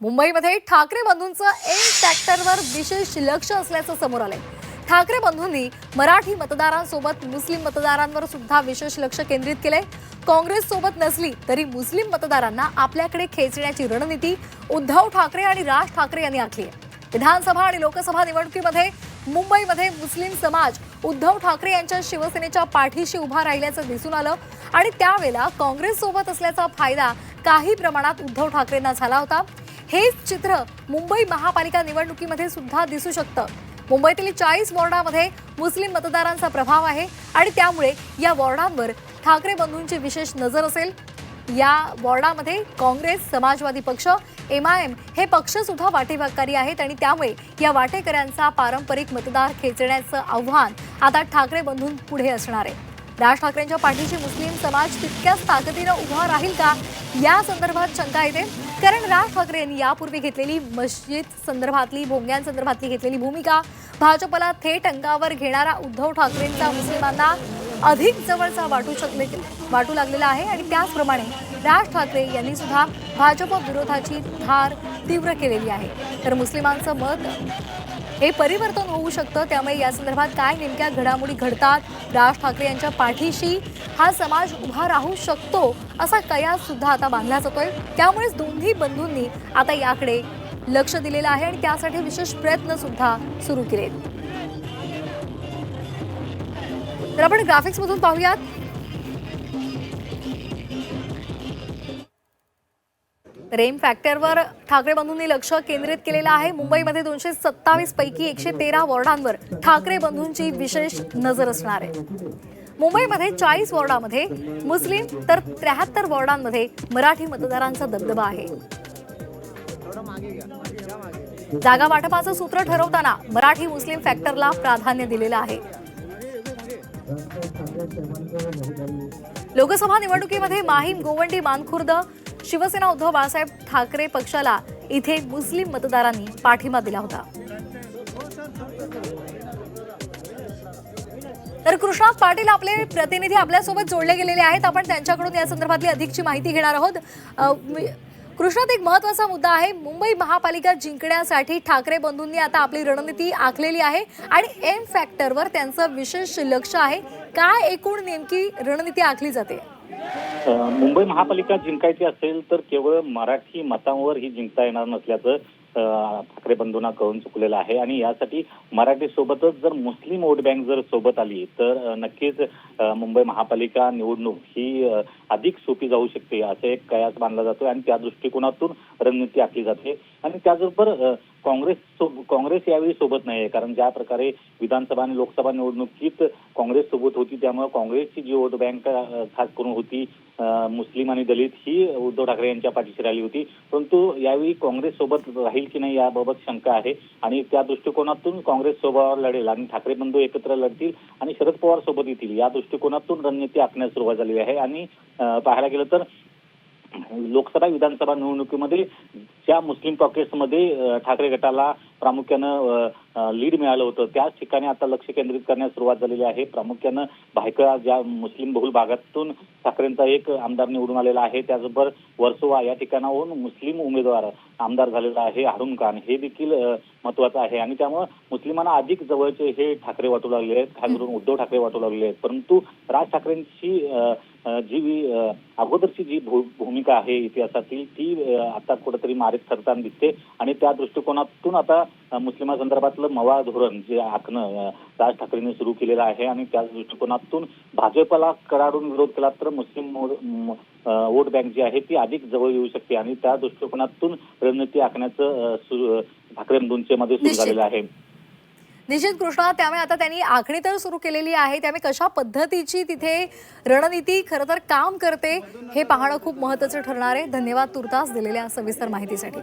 मुंबईमध्ये ठाकरे बंधूंचं एम टॅक्टरवर विशेष लक्ष असल्याचं समोर आलंय. ठाकरे बंधूंनी मराठी मतदारांसोबत मुस्लिम मतदारांवर सुद्धा विशेष लक्ष केंद्रित केलंय. काँग्रेस सोबत नसली तरी मुस्लिम मतदारांना आपल्याकडे खेचण्याची रणनीती उद्धव ठाकरे आणि राज ठाकरे यांनी आखली आहे. विधानसभा आणि लोकसभा निवडणुकीमध्ये मुंबईमध्ये मुस्लिम समाज उद्धव ठाकरे यांच्या शिवसेनेच्या पाठीशी उभा राहिल्याचं दिसून आलं आणि त्यावेळेला काँग्रेस सोबत असल्याचा फायदा काही प्रमाणात उद्धव ठाकरेंना झाला होता. हेच चित्र मुंबई महापालिका निवडणुकीमध्ये सुद्धा दिसू शकतं. मुंबईतील चाळीस वॉर्डामध्ये मुस्लिम मतदारांचा प्रभाव आहे आणि त्यामुळे या वॉर्डांवर ठाकरे बंधूंची विशेष नजर असेल. या वॉर्डामध्ये काँग्रेस समाजवादी पक्ष एम आय एम हे पक्षसुद्धा वाटेभागकारी आहेत आणि त्यामुळे या वाटेकऱ्यांचा पारंपरिक मतदार खेचण्याचं आव्हान आता ठाकरे बंधूं पुढे असणार आहे. राज ठाकरेंच्या पाठीशी मुस्लिम समाज तितक्याच ताकदीनं उभा राहील का? या संदर्भात शंका येते. कारण राज ठाकरे यांनी यापूर्वी घेतलेली मस्जिद संदर्भातली भोंग्यांसंदर्भातली घेतलेली भूमिका भाजपला थेट अंगावर घेणारा उद्धव ठाकरेंचा मुस्लिमांना अधिक जवळचा वाटू शकले वाटू लागलेला आहे आणि त्याचप्रमाणे राज ठाकरे यांनी सुद्धा भाजप विरोधाची धार तीव्र केलेली आहे. तर मुस्लिमांचं मत हे परिवर्तन होऊ शकतं. त्यामुळे या संदर्भात काय नेमक्या घडामोडी घडतात राज ठाकरे यांच्या पाठीशी हा समाज उभा राहू शकतो असा कयास सुद्धा आता बांधला जातोय त्यामुळेच दोन्ही बंधूंनी आता याकडे लक्ष दिलेलं आहे आणि त्यासाठी विशेष प्रयत्न सुद्धा सुरू केलेत. तर आपण ग्राफिक्स मधून पाहूयात. रेम फॅक्टरवर ठाकरे बंधूंनी लक्ष केंद्रित केलेलं आहे. मुंबईमध्ये दोनशे सत्तावीस पैकी एकशे तेरा वॉर्डांवर ठाकरे बंधूंची विशेष नजर असणार आहे. मुंबईमध्ये चाळीस वॉर्डामध्ये मुस्लिम तर त्र्याहत्तर वॉर्डांमध्ये मराठी मतदारांचा दबदबा आहे. जागा वाटपाचं सूत्र ठरवताना मराठी मुस्लिम फॅक्टरला प्राधान्य दिलेलं आहे. लोकसभा निवडणुकीमध्ये माहीम गोवंडी मानखुर्द शिवसेना उद्धव बाळासाहेब ठाकरे पक्षाला इथे मुस्लिम मतदारांनी पाठिंबा दिला होता. तर कृष्णात पाटील आपले प्रतिनिधी आपल्यासोबत जोडले गेलेले आहेत. आपण त्यांच्याकडून या संदर्भातली अधिकची माहिती घेणार आहोत. कृष्णात एक महत्त्वाचा मुद्दा आहे. मुंबई महापालिका जिंकण्यासाठी ठाकरे बंधूंनी आता आपली रणनीती आखलेली आहे आणि एम फॅक्टरवर त्यांचं विशेष लक्ष आहे. काय एकूण नेमकी रणनीती आखली जाते? मुंबई महापालिका जिंकायची असेल तर केवळ मराठी मतांवर ही जिंकता येणार नसल्याचं ठाकरे बंधूंना कळून चुकलेलं आहे. आणि यासाठी मराठी सोबतच जर मुस्लिम वोट बँक जर सोबत आली तर नक्कीच मुंबई महापालिका निवडणूक ही अधिक सोपी जाऊ शकते असे एक कयास मानला जातो आणि त्या दृष्टिकोनातून रणनीती आखली जाते. आणि त्याचबरोबर काँग्रेस काँग्रेस यावेळी सोबत नाही आहे कारण ज्या प्रकारे विधानसभा आणि लोकसभा निवडणुकीत काँग्रेस सोबत होती त्यामुळे काँग्रेसची जी वोट बँक खास करून होती मुस्लिम आणि दलित ही उद्धव ठाकरे यांच्या पाठीशी राहिली होती. परंतु यावेळी काँग्रेस सोबत राहील की नाही याबाबत शंका आहे. आणि त्या दृष्टिकोनातून काँग्रेस सोबत लढेल आणि ठाकरे बंधू एकत्र लढतील आणि शरद पवार सोबत येतील या दृष्टिकोनातून रणनीती आखण्यास सुरुवात झाली आहे. आणि पाहायला गेलं तर लोकसभा विधानसभा निवडणुकीमध्ये ज्या मुस्लिम पॉकेट्समध्ये ठाकरे गटाला प्रामुख्यानं लीड मिळालं होतं. त्याच ठिकाणी आता लक्ष केंद्रित करण्यास सुरुवात झालेली आहे. प्रामुख्यानं भायखळा ज्या मुस्लिम बहुल भागातून ठाकरेंचा एक आमदार निवडून आलेला आहे त्याचबरोबर वर्सोवा या ठिकाणाहून मुस्लिम उमेदवार आमदार झालेला आहे हारून खान. हे देखील महत्वाचं आहे. आणि त्यामुळे मुस्लिमांना अधिक जवळचे हे ठाकरे वाटू लागले आहेत. खास करून उद्धव ठाकरे वाटू लागले आहेत. परंतु राज ठाकरेंची जी अगोदरची जी भू- भूमिका आहे इतिहासातील ती आता कुठेतरी मारित ठरताना दिसते. आणि त्या दृष्टिकोनातून आता मुस्लिमांसंदर्भातलं मवा धोरण जे आखणं राज ठाकरेंनी सुरू केलेलं आहे आणि त्याच दृष्टिकोनातून भाजपला कडाडून विरोध केला तर मुस्लिम वोट बँक जी आहे ती अधिक जवळ येऊ शकते आणि त्या दृष्टिकोनातून रणनीती आखण्याचं ठाकरे मध्ये सुरू. झालेलं आहे. निश्चित कृष्णा त्यामुळे आता त्यांनी आखणी तर सुरू केलेली आहे. त्यामुळे कशा पद्धतीची तिथे रणनीती खरं तर काम करते हे पाहणं खूप महत्त्वाचं ठरणार आहे. धन्यवाद तुर्तास दिलेल्या सविस्तर माहितीसाठी.